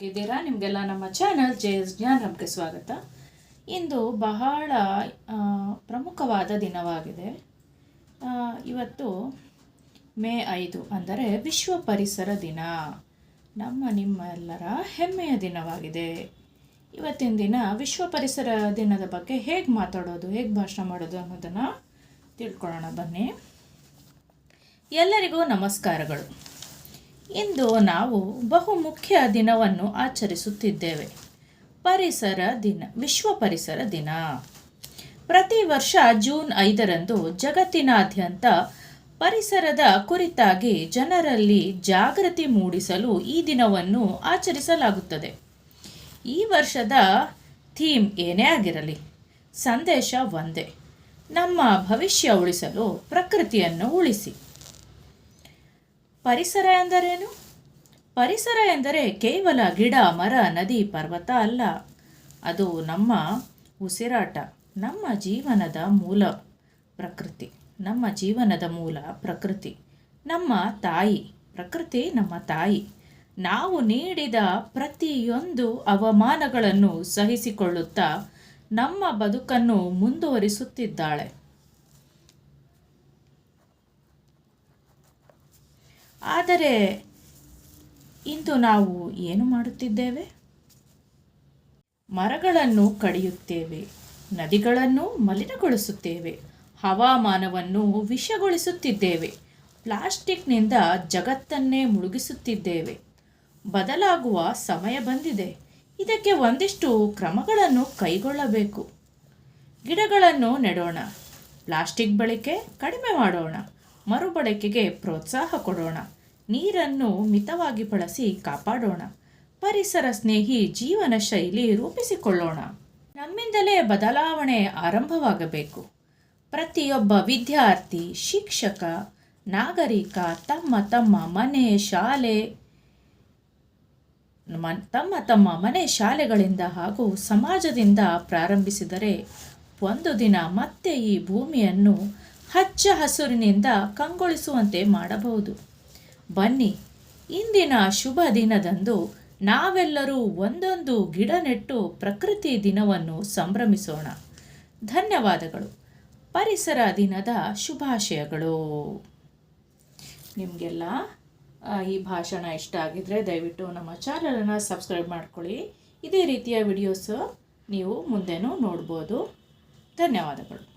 ಹೇಗಿದ್ದೀರಾ ನಿಮಗೆಲ್ಲ ನಮ್ಮ ಚಾನಲ್ ಜೆ ಎಸ್ ಸ್ವಾಗತ. ಇಂದು ಬಹಳ ಪ್ರಮುಖವಾದ ದಿನವಾಗಿದೆ. ಇವತ್ತು ಮೇ ಐದು ಅಂದರೆ ವಿಶ್ವ ಪರಿಸರ ದಿನ. ನಮ್ಮ ನಿಮ್ಮೆಲ್ಲರ ಹೆಮ್ಮೆಯ ದಿನವಾಗಿದೆ. ಇವತ್ತಿನ ದಿನ ವಿಶ್ವ ಪರಿಸರ ದಿನದ ಬಗ್ಗೆ ಹೇಗೆ ಮಾತಾಡೋದು, ಹೇಗೆ ಭಾಷಣ ಮಾಡೋದು ಅನ್ನೋದನ್ನು ತಿಳ್ಕೊಳ್ಳೋಣ ಬನ್ನಿ. ಎಲ್ಲರಿಗೂ ನಮಸ್ಕಾರಗಳು. ಇಂದು ನಾವು ಬಹುಮುಖ್ಯ ದಿನವನ್ನು ಆಚರಿಸುತ್ತಿದ್ದೇವೆ. ಪರಿಸರ ದಿನ, ವಿಶ್ವ ಪರಿಸರ ದಿನ. ಪ್ರತಿ ವರ್ಷ ಜೂನ್ ಐದರಂದು ಜಗತ್ತಿನಾದ್ಯಂತ ಪರಿಸರದ ಕುರಿತಾಗಿ ಜನರಲ್ಲಿ ಜಾಗೃತಿ ಮೂಡಿಸಲು ಈ ದಿನವನ್ನು ಆಚರಿಸಲಾಗುತ್ತದೆ. ಈ ವರ್ಷದ ಥೀಮ್ ಏನೇ ಆಗಿರಲಿ, ಸಂದೇಶ ಒಂದೇ. ನಮ್ಮ ಭವಿಷ್ಯ ಉಳಿಸಲು ಪ್ರಕೃತಿಯನ್ನು ಉಳಿಸಿ. ಪರಿಸರ ಎಂದರೇನು? ಪರಿಸರ ಎಂದರೆ ಕೇವಲ ಗಿಡ, ಮರ, ನದಿ, ಪರ್ವತ ಅಲ್ಲ. ಅದು ನಮ್ಮ ಉಸಿರಾಟ, ನಮ್ಮ ಜೀವನದ ಮೂಲ ಪ್ರಕೃತಿ, ನಮ್ಮ ಜೀವನದ ಮೂಲ ಪ್ರಕೃತಿ, ನಮ್ಮ ತಾಯಿ, ಪ್ರಕೃತಿ ನಮ್ಮ ತಾಯಿ. ನಾವು ನೀಡಿದ ಪ್ರತಿಯೊಂದು ಅವಮಾನಗಳನ್ನು ಸಹಿಸಿಕೊಳ್ಳುತ್ತಾ ನಮ್ಮ ಬದುಕನ್ನು ಮುಂದುವರಿಸುತ್ತಿದ್ದಾಳೆ. ಆದರೆ ಇಂದು ನಾವು ಏನು ಮಾಡುತ್ತಿದ್ದೇವೆ? ಮರಗಳನ್ನು ಕಡಿಯುತ್ತೇವೆ, ನದಿಗಳನ್ನು ಮಲಿನಗೊಳಿಸುತ್ತೇವೆ, ಹವಾಮಾನವನ್ನು ವಿಷಗೊಳಿಸುತ್ತಿದ್ದೇವೆ, ಪ್ಲಾಸ್ಟಿಕ್ನಿಂದ ಜಗತ್ತನ್ನೇ ಮುಳುಗಿಸುತ್ತಿದ್ದೇವೆ. ಬದಲಾಗುವ ಸಮಯ ಬಂದಿದೆ. ಇದಕ್ಕೆ ಒಂದಿಷ್ಟು ಕ್ರಮಗಳನ್ನು ಕೈಗೊಳ್ಳಬೇಕು. ಗಿಡಗಳನ್ನು ನೆಡೋಣ, ಪ್ಲಾಸ್ಟಿಕ್ ಬಳಕೆ ಕಡಿಮೆ ಮಾಡೋಣ ಮರುಬಳಕೆಗೆ ಪ್ರೋತ್ಸಾಹ ಕೊಡೋಣ. ನೀರನ್ನು ಮಿತವಾಗಿ ಬಳಸಿ ಕಾಪಾಡೋಣ. ಪರಿಸರ ಸ್ನೇಹಿ ಜೀವನ ಶೈಲಿ ರೂಪಿಸಿಕೊಳ್ಳೋಣ. ನಮ್ಮಿಂದಲೇ ಬದಲಾವಣೆ ಆರಂಭವಾಗಬೇಕು. ಪ್ರತಿಯೊಬ್ಬ ವಿದ್ಯಾರ್ಥಿ, ಶಿಕ್ಷಕ, ನಾಗರಿಕ, ತಮ್ಮ ತಮ್ಮ ಮನೆ ಶಾಲೆ ತಮ್ಮ ತಮ್ಮ ಮನೆ ಶಾಲೆಗಳಿಂದ ಹಾಗೂ ಸಮಾಜದಿಂದ ಪ್ರಾರಂಭಿಸಿದರೆ ಒಂದು ದಿನ ಮತ್ತೆ ಈ ಭೂಮಿಯನ್ನು ಹಚ್ಚ ಹಸುರಿನಿಂದ ಕಂಗೊಳಿಸುವಂತೆ ಮಾಡಬಹುದು. ಬನ್ನಿ, ಇಂದಿನ ಶುಭ ದಿನದಂದು ನಾವೆಲ್ಲರೂ ಒಂದೊಂದು ಗಿಡ ನೆಟ್ಟು ಪ್ರಕೃತಿ ದಿನವನ್ನು ಸಂಭ್ರಮಿಸೋಣ. ಧನ್ಯವಾದಗಳು. ಪರಿಸರ ದಿನದ ಶುಭಾಶಯಗಳು. ನಿಮಗೆಲ್ಲ ಈ ಭಾಷಣ ಇಷ್ಟ ಆಗಿದ್ದರೆ ದಯವಿಟ್ಟು ನಮ್ಮ ಚಾನಲನ್ನು ಸಬ್ಸ್ಕ್ರೈಬ್ ಮಾಡ್ಕೊಳ್ಳಿ. ಇದೇ ರೀತಿಯ ವಿಡಿಯೋಸ್ ನೀವು ಮುಂದೆನೂ ನೋಡ್ಬೋದು. ಧನ್ಯವಾದಗಳು.